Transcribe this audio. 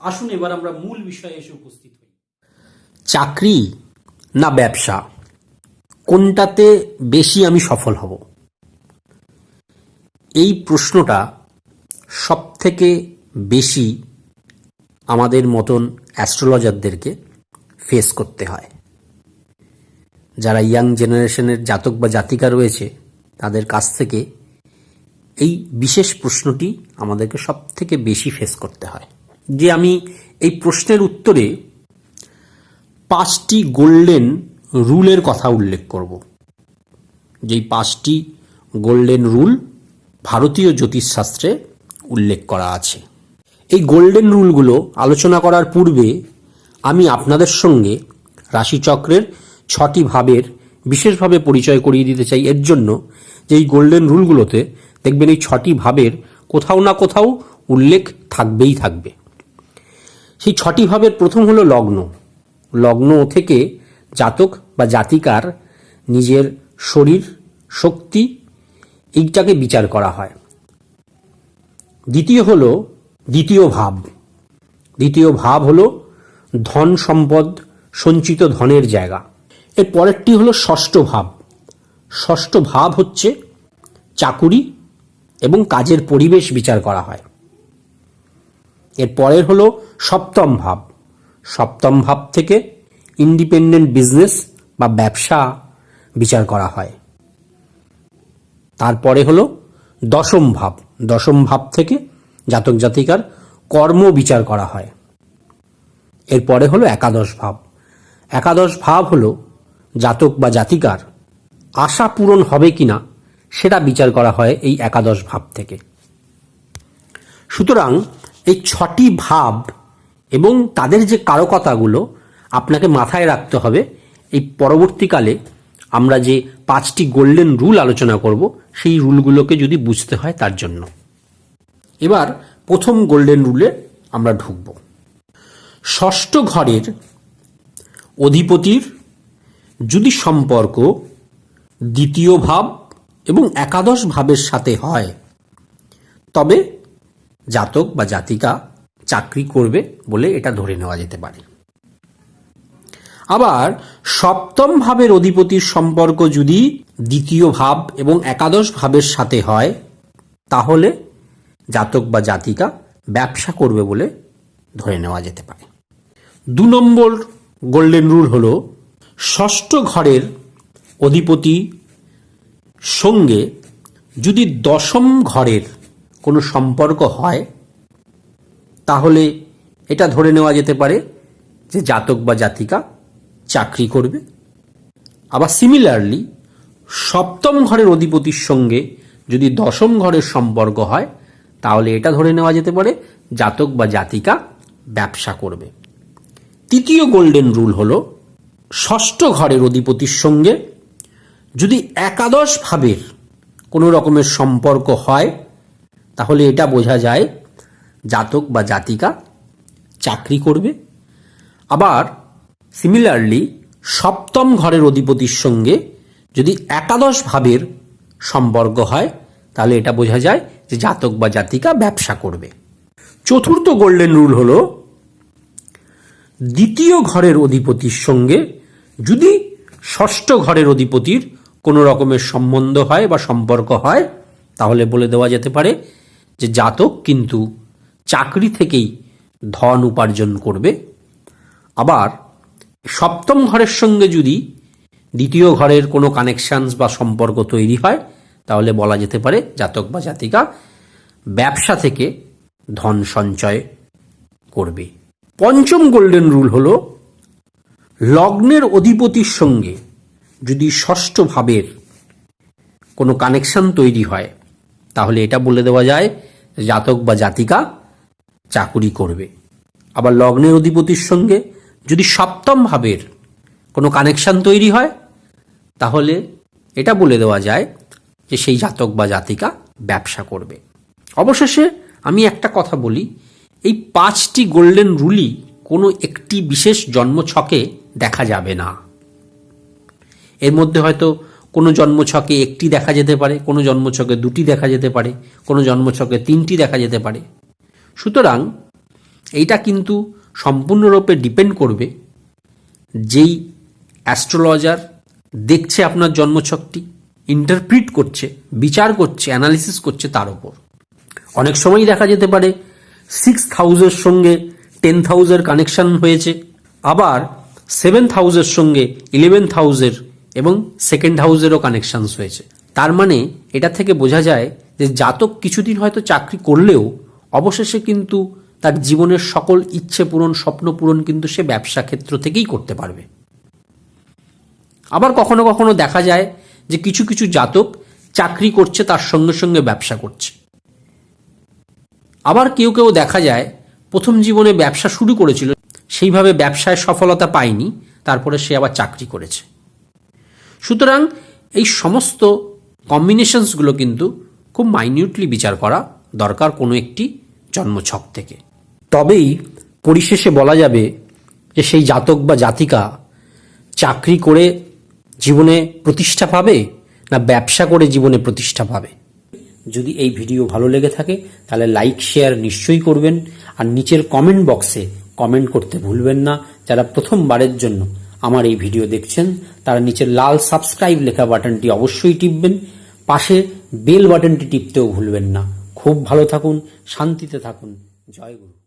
আসুন এবার আমরা মূল বিষয়ে এসে উপস্থিত হই। চাকরি না ব্যবসা? কোনটাতে বেশি আমি সফল হব? এই প্রশ্নটা সব থেকে বেশি আমাদের মতন অ্যাস্ট্রোলজারদেরকে ফেস করতে হয়। যারা ইয়াং জেনারেশনের জাতক বা জাতিকা রয়েছে, তাদের কাছ থেকে এই বিশেষ প্রশ্নটি আমাদেরকে সব থেকে বেশি ফেস করতে হয়। যে আমি এই প্রশ্নের উত্তরে পাঁচটি গোল্ডেন রুলের কথা উল্লেখ করব। যেই পাঁচটি গোল্ডেন রুল ভারতীয় জ্যোতিষশাস্ত্রে উল্লেখ করা আছে। এই গোল্ডেন রুলগুলো আলোচনা করার পূর্বে আমি আপনাদের সঙ্গে রাশিচক্রের ছটি ভাবের বিশেষভাবে পরিচয় করিয়ে দিতে চাই। এর জন্য যে এই গোল্ডেন রুলগুলোতে দেখবেন এই ছটি ভাবের কোথাও না কোথাও উল্লেখ থাকবেই থাকবে। সেই ছটি ভাবের প্রথম হলো লগ্ন। লগ্ন থেকে জাতক বা জাতিকার নিজের শরীর, শক্তি এইটাকে বিচার করা হয়। দ্বিতীয় হলো দ্বিতীয় ভাব। দ্বিতীয় ভাব হলো ধন সম্পদ, সঞ্চিত ধনের জায়গা। এর পরেরটি হলো ষষ্ঠ ভাব। ষষ্ঠ ভাব হচ্ছে চাকুরি এবং কাজের পরিবেশ বিচার করা হয়। এর পরের হলো সপ্তম ভাব। সপ্তম ভাব থেকে ইন্ডিপেন্ডেন্ট বিজনেস বা ব্যবসা বিচার করা হয়। তারপরে হলো দশম ভাব। দশম ভাব থেকে জাতক জাতিকার কর্ম বিচার করা হয়। এরপরে হলো একাদশ ভাব। একাদশ ভাব হলো জাতক বা জাতিকার আশা পূরণ হবে কিনা সেটা বিচার করা হয় এই একাদশ ভাব থেকে। সুতরাং এই ছটি ভাব এবং তাদের যে কারকতাগুলো আপনাকে মাথায় রাখতে হবে, এই পরবর্তীকালে আমরা যে পাঁচটি গোল্ডেন রুল আলোচনা করব, সেই রুলগুলোকে যদি বুঝতে হয় তার জন্য। এবার প্রথম গোল্ডেন রুলে আমরা ঢুকব। ষষ্ঠ ঘরের অধিপতির যদি সম্পর্ক দ্বিতীয় ভাব এবং একাদশ ভাবের সাথে হয়, তবে জাতক বা জাতিকা চাকরি করবে বলে এটা ধরে নেওয়া যেতে পারে। আবার সপ্তম ভাবের অধিপতির সম্পর্ক যদি দ্বিতীয় ভাব এবং একাদশ ভাবের সাথে হয়, তাহলে জাতক বা জাতিকা ব্যবসা করবে বলে ধরে নেওয়া যেতে পারে। দু নম্বর গোল্ডেন রুল হল, ষষ্ঠ ঘরের অধিপতি সঙ্গে যদি দশম ঘরের কোনো সম্পর্ক হয়, তাহলে এটা ধরে নেওয়া যেতে পারে যে জাতক বা জাতিকা চাকরি করবে। আবার সিমিলারলি সপ্তম ঘরের অধিপতির সঙ্গে যদি দশম ঘরের সম্পর্ক হয়, তাহলে এটা ধরে নেওয়া যেতে পারে জাতক বা জাতিকা ব্যবসা করবে। তৃতীয় গোল্ডেন রুল হল, ষষ্ঠ ঘরের অধিপতির সঙ্গে যদি একাদশ ভাবের কোনো রকমের সম্পর্ক হয় তাহলে এটা বোঝা যায় জাতক বা জাতিকা চাকরি করবে। আবার সিমিলারলি সপ্তম ঘরের অধিপতির সঙ্গে যদি একাদশ ভাবের সম্পর্ক হয়, তাহলে এটা বোঝা যায় যে জাতক বা জাতিকা ব্যবসা করবে। চতুর্থ গোল্ডেন রুল হল দ্বিতীয় ঘরের অধিপতির সঙ্গে যদি ষষ্ঠ ঘরের অধিপতির কোনো রকমের সম্বন্ধ হয় বা সম্পর্ক হয়, তাহলে বলে দেওয়া যেতে পারে যে জাতক কিন্তু চাকরি থেকেই ধন উপার্জন করবে। আবার সপ্তম ঘরের সঙ্গে যদি দ্বিতীয় ঘরের কোনো কানেকশানস বা সম্পর্ক তৈরি হয়, তাহলে বলা যেতে পারে জাতক বা জাতিকা ব্যবসা থেকে ধন সঞ্চয় করবে। পঞ্চম গোল্ডেন রুল হল, লগ্নের অধিপতির সঙ্গে যদি ষষ্ঠ ভাবের কোনো কানেকশন তৈরি হয়, তাহলে এটা বলে দেওয়া যায় জাতক বা জাতিকা চাকুরি করবে। আবার লগ্নের অধিপতির সঙ্গে যদি সপ্তম ভাবের কোনো কানেকশন তৈরি হয়, তাহলে এটা বলে দেওয়া যায় যে সেই জাতক বা জাতিকা ব্যবসা করবে। অবশেষে আমি একটা কথা বলি, এই পাঁচটি গোল্ডেন রুলই কোনো একটি বিশেষ জন্মছকে দেখা যাবে না। এর মধ্যে হয়তো কোনো জন্মছকে একটি দেখা যেতে পারে, কোনো জন্মছকে দুটি দেখা যেতে পারে, কোনো জন্মছকে তিনটি দেখা যেতে পারে। সুতরাং এইটা কিন্তু সম্পূর্ণরূপে ডিপেন্ড করবে যেই অ্যাস্ট্রোলজার দেখছে আপনার জন্মছকটি, ইন্টারপ্রিট করছে, বিচার করছে, অ্যানালিসিস করছে তার উপর অনেক সময়ই দেখা যেতে পারে সিক্স হাউসের সঙ্গে টেন হাউসের কানেকশন হয়েছে, আবার সেভেন্থ হাউসের সঙ্গে ইলেভেন্থ হাউসের এবং সেকেন্ড হাউসেরও কানেকশনস হয়েছে তার মানে এটা থেকে বোঝা যায় যে জাতক কিছুদিন হয়তো চাকরি করলেও অবশেষে কিন্তু তার জীবনের সকল ইচ্ছে পূরণ, স্বপ্ন পূরণ কিন্তু সে ব্যবসা ক্ষেত্র থেকেই করতে পারবে। আবার কখনো কখনো দেখা যায় যে কিছু কিছু জাতক চাকরি করছে, তার সঙ্গে সঙ্গে ব্যবসা করছে। আবার কেউ কেউ দেখা যায় প্রথম জীবনে ব্যবসা শুরু করেছিল, সেইভাবে ব্যবসায় সফলতা পায়নি, তারপরে সে আবার চাকরি করেছে। সুতরাং এই সমস্ত কম্বিনেশনসগুলো কিন্তু খুব মাইনিউটলি বিচার করা দরকার কোনো একটি জন্মছক থেকে। তবেই পরিশেষে বলা যাবে যে সেই জাতক বা জাতিকা চাকরি করে জীবনে প্রতিষ্ঠা পাবে না ব্যবসা করে জীবনে প্রতিষ্ঠা পাবে? যদি এই ভিডিও ভালো লেগে থাকে, তাহলে লাইক শেয়ার নিশ্চয়ই করবেন। আর নিচের কমেন্ট বক্সে কমেন্ট করতে ভুলবেন না। যারা প্রথমবারের জন্য আমার এই ভিডিও দেখছেন, তারা নিচে লাল সাবস্ক্রাইব লেখা বাটনটি অবশ্যই টিপবেন, পাশে বেল বাটনটি টিপতেও ভুলবেন না। খুব ভালো থাকুন, শান্তিতে থাকুন। জয় গুরু।